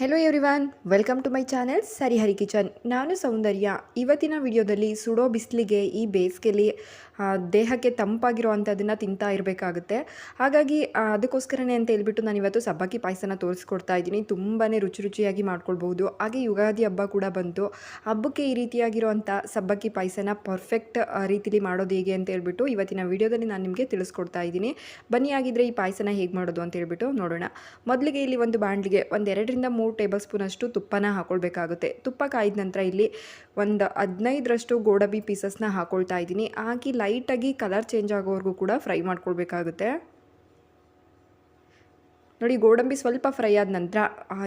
Hello everyone welcome to my channel ಸರಿ Hari kitchen ನಾನು ಸೌಂದರ್ಯ. ಇವತ್ತಿನ ವಿಡಿಯೋದಲ್ಲಿ ಸುಡೋ ಬಿಸಿಲಿಗೆ ಈ ಬೇಸಿಗೆಲಿ ದೇಹಕ್ಕೆ ತಂಪಾಗಿರೋ ಅಂಥದ್ದನ್ನು ತಿಂತಾ ಇರಬೇಕಾಗುತ್ತೆ. ಹಾಗಾಗಿ ಅದಕ್ಕೋಸ್ಕರನೇ ಅಂತ ಹೇಳ್ಬಿಟ್ಟು ನಾನು ಇವತ್ತು ಸಬ್ಬಕ್ಕಿ ಪಾಯಸನ ತೋರಿಸ್ಕೊಡ್ತಾ ಇದ್ದೀನಿ. ತುಂಬಾ ರುಚಿ ರುಚಿಯಾಗಿ ಮಾಡ್ಕೊಳ್ಬೋದು ಹಾಗೆ ಯುಗಾದಿ ಹಬ್ಬ ಕೂಡ ಬಂತು. ಹಬ್ಬಕ್ಕೆ ಈ ರೀತಿಯಾಗಿರುವಂಥ ಸಬ್ಬಕ್ಕಿ ಪಾಯಸನ ಪರ್ಫೆಕ್ಟ್ ರೀತಿಲಿ ಮಾಡೋದು ಹೇಗೆ ಅಂತ ಹೇಳ್ಬಿಟ್ಟು ಇವತ್ತಿನ ವಿಡಿಯೋದಲ್ಲಿ ನಾನು ನಿಮಗೆ ತಿಳಿಸ್ಕೊಡ್ತಾ ಇದ್ದೀನಿ. ಬನ್ನಿ ಆಗಿದ್ದರೆ ಈ ಪಾಯಸನ ಹೇಗೆ ಮಾಡೋದು ಅಂತ ಹೇಳ್ಬಿಟ್ಟು ನೋಡೋಣ. ಮೊದಲಿಗೆ ಇಲ್ಲಿ ಒಂದು ಬಾಣಲಿಗೆ ಒಂದು ಎರಡರಿಂದ ಮೂರು ಟೇಬಲ್ ಸ್ಪೂನಷ್ಟು ತುಪ್ಪನ ಹಾಕ್ಕೊಳ್ಬೇಕಾಗುತ್ತೆ ತುಪ್ಪ ಕಾಯ್ದ ನಂತರ ಇಲ್ಲಿ ಒಂದು ಹದಿನೈದರಷ್ಟು ಗೋಡಂಬಿ ಪೀಸಸ್ನ ಹಾಕ್ಕೊಳ್ತಾ ಇದ್ದೀನಿ. ಹಾಕಿ ಲೈಟಾಗಿ ಕಲರ್ ಚೇಂಜ್ ಆಗೋವರೆಗೂ ಕೂಡ ಫ್ರೈ ಮಾಡ್ಕೊಳ್ಬೇಕಾಗುತ್ತೆ. ನೋಡಿ, ಗೋಡಂಬಿ ಸ್ವಲ್ಪ ಫ್ರೈ ಆದ ನಂತರ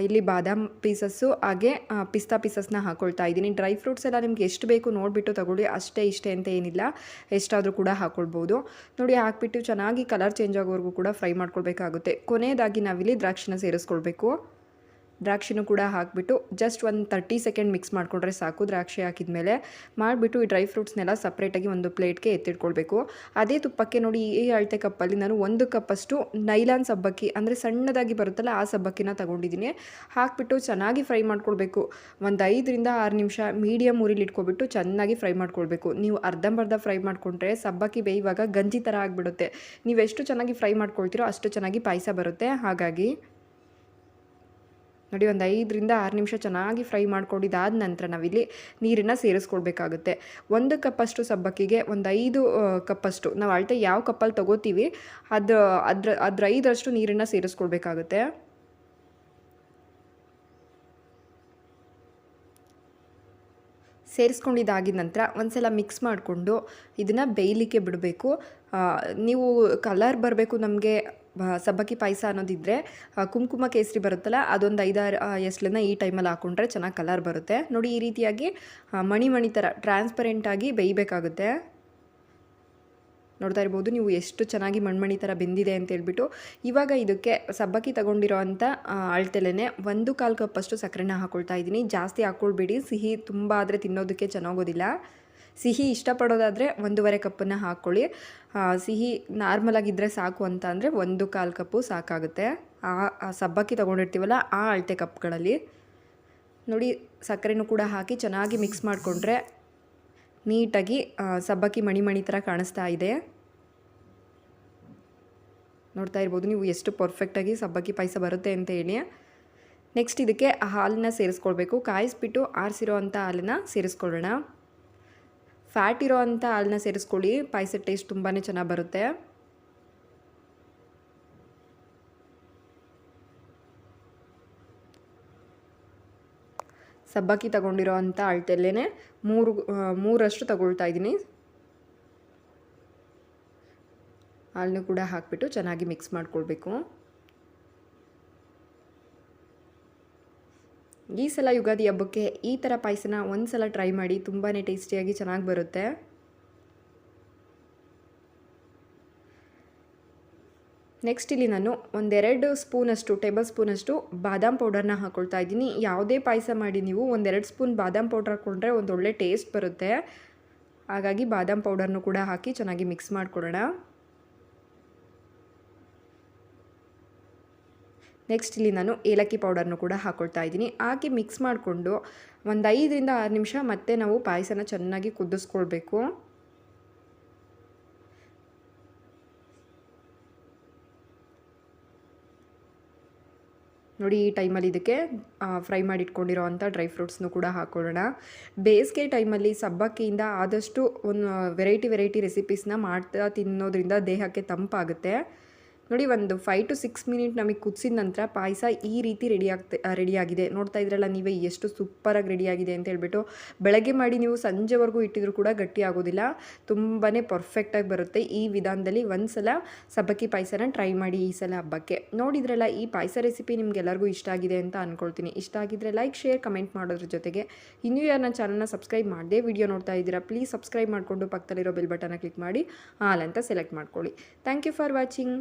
ಇಲ್ಲಿ ಬಾದಾಮ್ ಪೀಸಸ್ಸು, ಹಾಗೆ ಪಿಸ್ತಾ ಪೀಸಸ್ನ ಹಾಕ್ಕೊಳ್ತಾ ಇದ್ದೀನಿ. ಡ್ರೈ ಫ್ರೂಟ್ಸ್ ಎಲ್ಲ ನಿಮ್ಗೆ ಎಷ್ಟು ಬೇಕು ನೋಡಿಬಿಟ್ಟು ತಗೊಳ್ಳಿ. ಅಷ್ಟೇ ಇಷ್ಟೇ ಅಂತ ಏನಿಲ್ಲ. ಎಷ್ಟಾದರೂ ಕೂಡ ಹಾಕ್ಕೊಳ್ಬೋದು ನೋಡಿ, ಹಾಕ್ಬಿಟ್ಟು ಚೆನ್ನಾಗಿ ಕಲರ್ ಚೇಂಜ್ ಆಗೋವರೆಗೂ ಕೂಡ ಫ್ರೈ ಮಾಡ್ಕೊಳ್ಬೇಕಾಗುತ್ತೆ. ಕೊನೆಯದಾಗಿ ನಾವಿಲ್ಲಿ ದ್ರಾಕ್ಷಿನ ಸೇರಿಸ್ಕೊಳ್ಬೇಕು. ದ್ರಾಕ್ಷಿನೂ ಕೂಡ ಹಾಕಿಬಿಟ್ಟು ಜಸ್ಟ್ ಒಂದು ತರ್ಟಿ ಸೆಕೆಂಡ್ ಮಿಕ್ಸ್ ಮಾಡಿಕೊಂಡ್ರೆ ಸಾಕು ದ್ರಾಕ್ಷಿ ಹಾಕಿದ ಮೇಲೆ ಮಾಡಿಬಿಟ್ಟು ಈ ಡ್ರೈ ಫ್ರೂಟ್ಸ್ನೆಲ್ಲ ಸಪ್ರೇಟಾಗಿ ಒಂದು ಪ್ಲೇಟ್ಗೆ ಎತ್ತಿಟ್ಕೊಳ್ಬೇಕು. ಅದೇ ತುಪ್ಪಕ್ಕೆ ನೋಡಿ ಈ ಅಳತೆ ಕಪ್ಪಲ್ಲಿ ನಾನು ಒಂದು ಕಪ್ಪಷ್ಟು ನೈಲಾನ್ ಸಬ್ಬಕ್ಕಿ ಅಂದರೆ ಸಣ್ಣದಾಗಿ ಬರುತ್ತಲ್ಲ ಆ ಸಬ್ಬಕ್ಕಿನ ತಗೊಂಡಿದ್ದೀನಿ. ಹಾಕಿಬಿಟ್ಟು ಚೆನ್ನಾಗಿ ಫ್ರೈ ಮಾಡ್ಕೊಳ್ಬೇಕು. ಒಂದು ಐದರಿಂದ ಆರು ನಿಮಿಷ ಮೀಡಿಯಮ್ ಊರಿಲಿ ಇಟ್ಕೊಬಿಟ್ಟು ಚೆನ್ನಾಗಿ ಫ್ರೈ ಮಾಡ್ಕೊಳ್ಬೇಕು. ನೀವು ಅರ್ಧಂಬರ್ಧ ಫ್ರೈ ಮಾಡಿಕೊಂಡ್ರೆ ಸಬ್ಬಕ್ಕಿ ಬೇಯುವಾಗ ಗಂಜಿ ಥರ ಆಗಿಬಿಡುತ್ತೆ. ನೀವು ಎಷ್ಟು ಚೆನ್ನಾಗಿ ಫ್ರೈ ಮಾಡ್ಕೊಳ್ತೀರೋ ಅಷ್ಟು ಚೆನ್ನಾಗಿ ಪಾಯಸ ಬರುತ್ತೆ. ಹಾಗಾಗಿ ನೋಡಿ, ಒಂದು ಐದರಿಂದ ಆರು ನಿಮಿಷ ಚೆನ್ನಾಗಿ ಫ್ರೈ ಮಾಡ್ಕೊಂಡಿದ್ದಾದ ನಂತರ ನಾವಿಲ್ಲಿ ನೀರನ್ನು ಸೇರಿಸ್ಕೊಳ್ಬೇಕಾಗುತ್ತೆ. ಒಂದು ಕಪ್ಪಷ್ಟು ಸಬ್ಬಕ್ಕಿಗೆ ಒಂದು ಐದು ಕಪ್ಪಷ್ಟು, ನಾವು ಅಳತೆ ಯಾವ ಕಪ್ಪಲ್ಲಿ ತಗೋತೀವಿ, ಅದು, ಅದ್ರ ಅದ್ರ ಐದರಷ್ಟು ನೀರನ್ನು ಸೇರಿಸ್ಕೊಳ್ಬೇಕಾಗುತ್ತೆ. ಸೇರಿಸ್ಕೊಂಡಿದ್ದಾಗಿದ ನಂತರ ಒಂದ್ಸಲ ಮಿಕ್ಸ್ ಮಾಡಿಕೊಂಡು ಇದನ್ನು ಬೇಯಲಿಕ್ಕೆ ಬಿಡಬೇಕು. ನೀವು ಕಲರ್ ಬರಬೇಕು ನಮಗೆ ಸಬ್ಬಕ್ಕಿ ಪಾಯಸ ಅನ್ನೋದಿದ್ದರೆ ಕುಂಕುಮ ಕೇಸರಿ ಬರುತ್ತಲ್ಲ, ಅದೊಂದು ಐದಾರು ಎಸ್ಲನ್ನ ಈ ಟೈಮಲ್ಲಿ ಹಾಕ್ಕೊಂಡ್ರೆ ಚೆನ್ನಾಗಿ ಕಲರ್ ಬರುತ್ತೆ. ನೋಡಿ ಈ ರೀತಿಯಾಗಿ ಮಣಿ ಮಣಿ ಥರ ಟ್ರಾನ್ಸ್ಪರೆಂಟಾಗಿ ಬೇಯಬೇಕಾಗುತ್ತೆ. ನೋಡ್ತಾ ಇರ್ಬೋದು. ನೀವು ಎಷ್ಟು ಚೆನ್ನಾಗಿ ಮಣ್ಮಣಿ ಥರ ಬೆಂದಿದೆ ಅಂತ ಹೇಳ್ಬಿಟ್ಟು ಇವಾಗ ಇದಕ್ಕೆ ಸಬ್ಬಕ್ಕಿ ತಗೊಂಡಿರೋ ಅಂಥ ಅಳ್ತೆಲೆನೆ ಒಂದು ಕಾಲು ಕಪ್ಪಷ್ಟು ಸಕ್ಕರೆನ ಹಾಕೊಳ್ತಾ ಇದ್ದೀನಿ. ಜಾಸ್ತಿ ಹಾಕ್ಕೊಳ್ಬೇಡಿ ಸಿಹಿ ತುಂಬ ಆದರೆ ತಿನ್ನೋದಕ್ಕೆ ಚೆನ್ನಾಗೋದಿಲ್ಲ. ಸಿಹಿ ಇಷ್ಟಪಡೋದಾದರೆ ಒಂದೂವರೆ ಕಪ್ಪನ್ನು ಹಾಕ್ಕೊಳ್ಳಿ. ಸಿಹಿ ನಾರ್ಮಲಾಗಿದ್ದರೆ ಸಾಕು ಅಂತ ಅಂದರೆ ಒಂದು ಕಾಲು ಕಪ್ಪು ಸಾಕಾಗುತ್ತೆ. ಆ ಸಬ್ಬಕ್ಕಿ ತೊಗೊಂಡಿರ್ತೀವಲ್ಲ ಆ ಅಳತೆ ಕಪ್ಗಳಲ್ಲಿ. ನೋಡಿ, ಸಕ್ಕರೆನೂ ಕೂಡ ಹಾಕಿ ಚೆನ್ನಾಗಿ ಮಿಕ್ಸ್ ಮಾಡಿಕೊಂಡ್ರೆ ನೀಟಾಗಿ ಆ, ಸಬ್ಬಕ್ಕಿ ಮಣಿ ಮಣಿ ಥರ ಕಾಣಿಸ್ತಾ ಇದೆ. ನೋಡ್ತಾ ಇರ್ಬೋದು ನೀವು ಎಷ್ಟು ಪರ್ಫೆಕ್ಟಾಗಿ ಸಬ್ಬಕ್ಕಿ ಪಾಯಸ ಬರುತ್ತೆ ಅಂತ ಹೇಳಿ. ನೆಕ್ಸ್ಟ್ ಇದಕ್ಕೆ ಹಾಲನ್ನ ಸೇರಿಸ್ಕೊಳ್ಬೇಕು. ಕಾಯಿಸ್ಬಿಟ್ಟು ಆರಿಸಿರೋ ಅಂಥ ಹಾಲನ್ನ ಸೇರಿಸ್ಕೊಳ್ಳೋಣ. ಫ್ಯಾಟ್ ಇರೋ ಅಂಥ ಹಾಲನ್ನ ಸೇರಿಸ್ಕೊಳ್ಳಿ. ಪಾಯಸ ಟೇಸ್ಟ್ ತುಂಬಾ ಚೆನ್ನಾಗಿ ಬರುತ್ತೆ. ಸಬ್ಬಕ್ಕಿ ತಗೊಂಡಿರೋ ಅಂಥ ಅಳತೆಲ್ಲೇ ಮೂರು ಮೂರಷ್ಟು ತಗೊಳ್ತಾ ಇದ್ದೀನಿ. ಹಾಲನ್ನು ಕೂಡ ಹಾಕಿಬಿಟ್ಟು ಚೆನ್ನಾಗಿ ಮಿಕ್ಸ್ ಮಾಡ್ಕೊಳ್ಬೇಕು. ಈ ಸಲ ಯುಗಾದಿ ಹಬ್ಬಕ್ಕೆ ಈ ಥರ ಪಾಯಸನ ಒಂದು ಸಲ ಟ್ರೈ ಮಾಡಿ ತುಂಬಾ ಟೇಸ್ಟಿಯಾಗಿ ಚೆನ್ನಾಗಿ ಬರುತ್ತೆ. ನೆಕ್ಸ್ಟ್ ಇಲ್ಲಿ ನಾನು ಒಂದೆರಡು ಸ್ಪೂನಷ್ಟು, ಟೇಬಲ್ ಸ್ಪೂನಷ್ಟು ಬಾದಾಮ್ ಪೌಡರ್ನ ಹಾಕ್ಕೊಳ್ತಾ ಇದ್ದೀನಿ. ಯಾವುದೇ ಪಾಯಸ ಮಾಡಿ ನೀವು ಒಂದೆರಡು ಸ್ಪೂನ್ ಬಾದಾಮ್ ಪೌಡರ್ ಹಾಕ್ಕೊಂಡ್ರೆ ಒಂದು ಒಳ್ಳೆ ಟೇಸ್ಟ್ ಬರುತ್ತೆ. ಹಾಗಾಗಿ ಬಾದಾಮ್ ಪೌಡರ್ನು ಕೂಡ ಹಾಕಿ ಚೆನ್ನಾಗಿ ಮಿಕ್ಸ್ ಮಾಡಿಕೊಡೋಣ ನೆಕ್ಸ್ಟ್ ಇಲ್ಲಿ ನಾನು ಏಲಕ್ಕಿ ಪೌಡರ್ನು ಕೂಡ ಹಾಕ್ಕೊಳ್ತಾ ಇದ್ದೀನಿ. ಹಾಕಿ ಮಿಕ್ಸ್ ಮಾಡಿಕೊಂಡು ಒಂದು ಐದರಿಂದ ಆರು ನಿಮಿಷ ಮತ್ತೆ ನಾವು ಪಾಯಸನ ಚೆನ್ನಾಗಿ ಕುದಿಸ್ಕೊಳ್ಬೇಕು. ನೋಡಿ ಈ ಟೈಮಲ್ಲಿ ಇದಕ್ಕೆ ಫ್ರೈ ಮಾಡಿ ಇಟ್ಕೊಂಡಿರೋ ಅಂಥ ಡ್ರೈ ಫ್ರೂಟ್ಸ್ನು ಕೂಡ ಹಾಕೊಳ್ಳೋಣ. ಬೇಸಿಗೆ ಟೈಮಲ್ಲಿ ಸಬ್ಬಕ್ಕಿಯಿಂದ ಆದಷ್ಟು ಒಂದು ವೆರೈಟಿ ವೆರೈಟಿ ರೆಸಿಪೀಸ್ನ ಮಾಡ್ತಾ ತಿನ್ನೋದ್ರಿಂದ ದೇಹಕ್ಕೆ ತಂಪಾಗುತ್ತೆ. ನೋಡಿ, ಒಂದು ಫೈವ್ ಟು ಸಿಕ್ಸ್ ಮಿನಿಟ್ ನಮಗೆ ಕುದಿಸಿದ ನಂತರ ಪಾಯಸ ಈ ರೀತಿ ರೆಡಿ ಆಗ್ತೆ ರೆಡಿಯಾಗಿದೆ ನೋಡ್ತಾ ಇದ್ರಲ್ಲ ನೀವೇ ಎಷ್ಟು ಸೂಪರಾಗಿ ರೆಡಿಯಾಗಿದೆ ಅಂತ ಹೇಳ್ಬಿಟ್ಟು ಬೆಳಗ್ಗೆ ಮಾಡಿ ನೀವು ಸಂಜೆವರೆಗೂ ಇಟ್ಟಿದ್ರು ಕೂಡ ಗಟ್ಟಿ ಆಗೋದಿಲ್ಲ. ತುಂಬಾ ಪರ್ಫೆಕ್ಟಾಗಿ ಬರುತ್ತೆ ಈ ವಿಧಾನದಲ್ಲಿ ಒಂದು ಸಲ ಸಬ್ಬಕ್ಕಿ ಪಾಯಸನ ಟ್ರೈ ಮಾಡಿ ಈ ಸಲ ಹಬ್ಬಕ್ಕೆ. ನೋಡಿದ್ರಲ್ಲ ಈ ಪಾಯಸ ರೆಸಿಪಿ ನಿಮ್ಗೆಲ್ಲರಿಗೂ ಇಷ್ಟ ಆಗಿದೆ ಅಂತ ಅಂದ್ಕೊಳ್ತೀನಿ ಇಷ್ಟ ಆಗಿದ್ರೆ ಲೈಕ್ ಶೇರ್ ಕಮೆಂಟ್ ಮಾಡೋದ್ರ ಜೊತೆಗೆ. ಇನ್ನೂ ಯಾರು ನನ್ನ ಚಾನಲ್ನ ಸಬ್ಸ್ಕ್ರೈಬ್ ಮಾಡದೆ ವಿಡಿಯೋ ನೋಡ್ತಾ ಇದ್ದೀರಾ ಪ್ಲೀಸ್ ಸಬ್ಸ್ಕ್ರೈಬ್ ಮಾಡಿಕೊಂಡು ಪಕ್ಕದಲ್ಲಿರೋ ಬೆಲ್ ಬಟನ್ನ ಕ್ಲಿಕ್ ಮಾಡಿ ಆಲ್ ಅಂತ ಸೆಲೆಕ್ಟ್ ಮಾಡ್ಕೊಳ್ಳಿ. Thank you for watching